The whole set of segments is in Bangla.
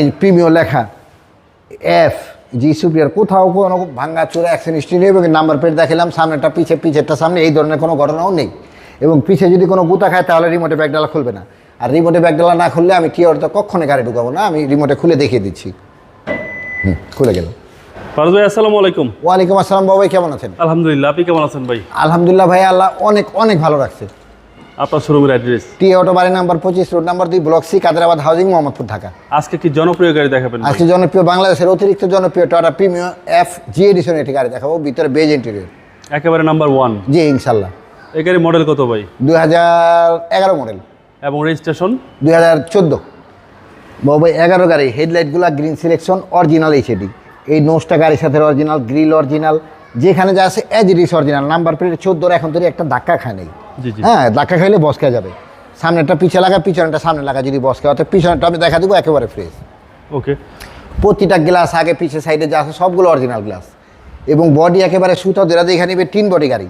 এই প্রিমিয় লেখা এফ জি সুপ্রিয়ার কোথাও কোনো ভাঙ্গা চোরা অ্যাক্সিডেন্ট হিস্ট্রি নেই এবং নাম্বার প্লেট দেখালাম সামনেটা পিছে পিছেরটা সামনে এই ধরনের কোনো ঘটনাও নেই। এবং পিছে যদি কোনো গুতা খায় তাহলে রিমোটে ব্যাগডালা খুলবে না। আর রিমোটে ব্যাগডালা না খুললে আমি কি অর্থ কখনো গাড়ি ঢুকাবো না আমি রিমোটে খুলে দেখিয়ে দিচ্ছি। হুম খুলে গেল। ফারুজ ভাই আসসালামু আলাইকুম। ওয়ালাইকুম আসসালাম বাবাই কেমন আছেন? আলহামদুলিল্লাহ আপনি কেমন আছেন ভাই? আলহামদুলিল্লাহ ভাই আল্লাহ অনেক অনেক ভালো রাখছে। আপনার শোরুমের অ্যাড্রেস টি অটো বাড়ি নাম্বার পঁচিশ রোড নাম্বার দুই block C Kaderabad housing Mohammadpur Dhaka. আজকে কি জনপ্রিয় গাড়ি দেখাবেন আজকে জনপ্রিয় বাংলাদেশের অতিরিক্ত জনপ্রিয় Tata premium F G edition একটি গাড়ি দেখাবো ভিতরে বেজ ইন্টেরিয়র একেবারে নাম্বার ওয়ান জি ইনশাল্লাহ। এই গাড়ি মডেল কত ভাই? দুই হাজার এগারো মডেল এবং রেজিস্ট্রেশন দুই হাজার চোদ্দ। বাবাই এগারো গাড়ি হেডলাইটগুলো গ্রিন সিলেকশন অরিজিনাল এইচডি এই নোসটা গাড়ির সাথে অরিজিনাল গ্রিল অরিজিনাল যেখানে যা আছে as it is original number plate চোদ্দোর এখন তৈরি একটা ধাক্কা খায় নেই। হ্যাঁ ধাক্কা খাইলে বস খেয়ে যাবে। সামনেটা পিছে লাগা পিছনেটা সামনে লাগা যদি বস খাওয়া অর্থাৎ পিছনেটা আমি দেখা দেবো একেবারে ফ্রেশ ওকে। প্রতিটা গ্লাস আগে পিছে সাইডে যা আছে সবগুলো অরিজিনাল গ্লাস এবং বডি একেবারে সুতা ধরে দেখে নিবে টিন বডি গাড়ি।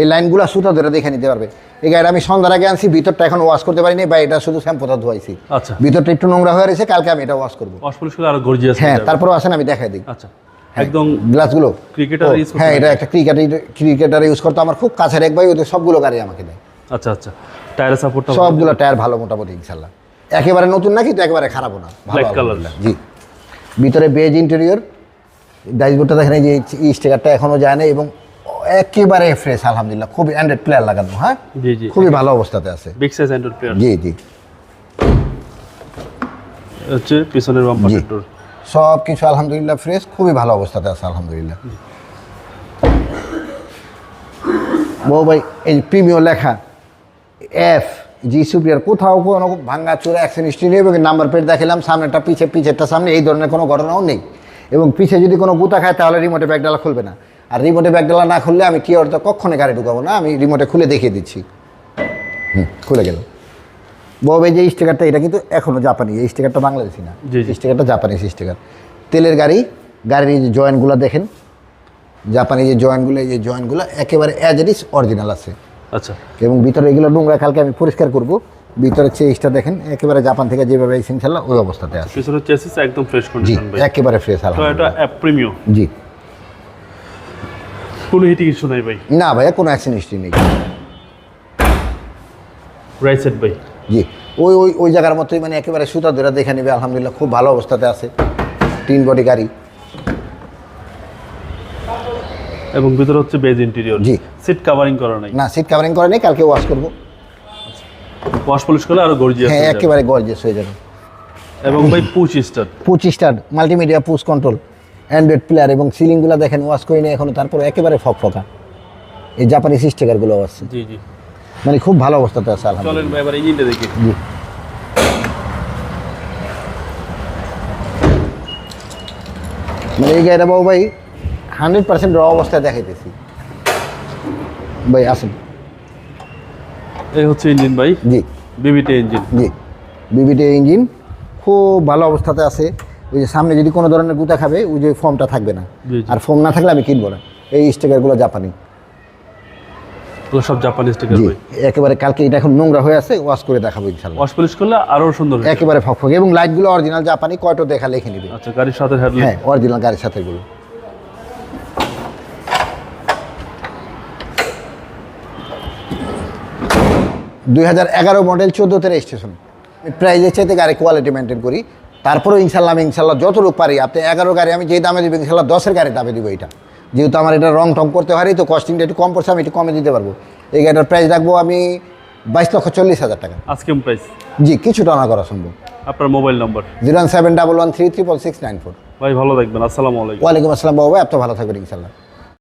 এই লাইনগুলো সুতা ধরে দেখে নিতে পারবে। এই গাড়িটা আমি সন্ধ্যার আগে আনছি ভিতরটা এখন ওয়াশ করতে পারিনি বা এটা শুধু শ্যাম্পুটা ধোয়াইছি। আচ্ছা। ভিতরটা একটু নোংরা হয়ে রয়েছে কালকে আমি এটা ওয়াশ করব। ওয়াশ করলে আরও গর্জিয়াস হ্যাঁ তারপরেও আসেন আমি দেখাই দিই। আচ্ছা। একদম গ্লাসগুলো ক্রিকেটার ইউজ হ্যাঁ এটা একটা ক্রিকেটার ক্রিকেটার ইউজ করতো। আমার খুব কাছের এক ভাই ওদের সবগুলো গাড়ি আমাকে দেয়। আচ্ছা আচ্ছা। টায়ারের সাপোর্টটা সবগুলো টায়ার ভালো মোটামুটি ইনশাল্লাহ। একেবারে নতুন না কিন্তু একেবারে খারাপও না। color। আলহামদুলিল্লাহ। জি। ভিতরে বেজ ইন্টেরিয়র ডাইসবোর্ডটা দেখেন যে এই স্টিকারটা এখনও যায় না এবং একেবারে ফ্রেশ আলহামদুলিল্লাহ। খুবই অ্যান্ড্রয়েড প্লেয়ার লাগানো হ্যাঁ? জি জি। খুবই ভালো অবস্থাতে আছে। বিগ সাইজ অ্যান্ড্রয়েড প্লেয়ার জি জি। হচ্ছে পিছনের বাম্পার সব কিছু আলহামদুলিল্লাহ ফ্রেশ খুবই ভালো অবস্থাতে আছে, আলহামদুলিল্লাহ। বউ ভাই, এই প্রিমিয় লেখা এফ জি সুপ্রিয়ার, কোথাও কোনো ভাঙ্গা চোরা অ্যাক্সিডেন্ট হিস্ট্রি নেই, এবং নাম্বার প্লেট দেখালাম সামনেটা পিছে, পিছেরটা সামনে, এই ধরনের কোনো ঘটনাও নেই। এবং পিছে যদি কোনো গুতা খায়, তাহলে রিমোটে ব্যাগডালা খুলবে না। আর রিমোটে ব্যাগডালা না খুললে আমি কি অর্থ কখনো গাড়ি ঢুকাবো না, আমি রিমোটে খুলে দেখিয়ে দিচ্ছি। হুম, খুলে গেল। ববে যে স্টিকারটা এটা কিন্তু এখনও জাপানি এই স্টিকারটা বাংলাদেশি না। স্টিকারটা জাপানিজ স্টিকার তেলের গাড়ি গাড়ির এই যে জয়েন্টগুলো দেখেন জাপানি যে জয়েন্টগুলো এই যে জয়েন্টগুলো একেবারে অ্যাজ ইট ইস অরিজিনাল আছে। আচ্ছা। এবং ভিতরে এগুলো নোংরা কালকে আমি পরিষ্কার করব। ভিতরে চেসটা দেখেন একেবারে জাপান থেকে যেভাবে এসে ইনশাল্লাহ ওই অবস্থাতে আছে। পিছনের চেসিস একদম ফ্রেশ কন্ডিশন ভাই। একেবারে ফ্রেশ তো এটা প্রিমিয়াম জি। কোনো হিটিং ইস্যু নাই ভাই। না ভাইয়া কোনো অ্যাক্সিডেন্ট হিস্ট্রি নেই। রাইট সাইড ভাই। জি। ওই ওই ওই জায়গার মতোই মানে একেবারে সুতা ধরে দেখে নেবে আলহামদুলিল্লাহ খুব ভালো অবস্থাতে আছে। তিন বডি গাড়ি। এবং ভিতরে হচ্ছে বেজ ইন্টেরিয়র জি। সিট কাভারিং করা নাই। না সিট কাভারিং করা নেই কালকে ওয়াশ করব। ওয়াশ পলিশ করলে আরও গর্জিয়াস হ্যাঁ একেবারে গর্জেস হয়ে যাবে। এবং ভাই push star পঁচিশটার multimedia push control Android player এবং সিলিংগুলো দেখেন ওয়াশ করে নিয়ে এখনও তারপরে একেবারে ফক ফকফকা। এই জাপানি স্টিকারগুলো আছে। জি জি। মানে খুব ভালো অবস্থাতে আছে আলহামদুলিল্লাহ। চলেন ভাই এবার ইঞ্জিনটা দেখি। জি। মানে এই গাড়িটা বাবু ভাই হান্ড্রেড পার্সেন্ট র অবস্থায় দেখাইতেছি। ভাই আসুন। এই হচ্ছে ইঞ্জিন ভাই। জি। BBT engine. জি। বিবিটি ইঞ্জিন খুব ভালো অবস্থাতে আছে। ওই যে সামনে যদি কোনো ধরনের গুতা খাবে ওই যে ফর্মটা থাকবে না। আর ফর্ম না থাকলে আমি কিনবো না। এই স্টিকারগুলো জাপানি। সব জাপানি স্টিকার একেবারে কালকে এটা এখন নোংরা হয়ে আছে ওয়াশ করে দেখাবো ইনশাল্লাহ ওয়াশ পলিশ করলে আরও সুন্দর হবে একেবারে ফকফকে এবং লাইটগুলো অরিজিনাল জাপানি কয়টো দেখা লিখে নিবে। আচ্ছা গাড়ির সাথে হেডলাইট হ্যাঁ অরিজিনাল গাড়ির সাথে গুলো দুই হাজার এগারো মডেল চোদ্দোতে রেজিস্ট্রেশন প্রাইজের চাইতে গাড়ি কোয়ালিটি মেনটেন করি। তারপরেও ইনশাল্লাহ আমি ইনশাল্লাহ যতটুকু পারি আপনি এগারো গাড়ি আমি যে দামে দিব ইনশাল্লাহ দশের গাড়ি দামে দিব এটা যেহেতু আমার এটা রং টং করতে পারি তো কস্টিংটা একটু কম পড়ছে আমি একটু কমে দিতে পারব। এই গাড়িটার প্রাইস রাখব আমি বাইশ লক্ষ চল্লিশ হাজার টাকা। আজকে প্রাইস জি কিছু টানা করা সম্ভব। আপনার mobile number zero seven double one three three four six nine four. ভাই ভালো থাকবেন। আসসালামু আলাইকুম। ওয়ালাইকুম আসসালাম বাবু আপনি ভালো থাকবেন ইনশাল্লাহ।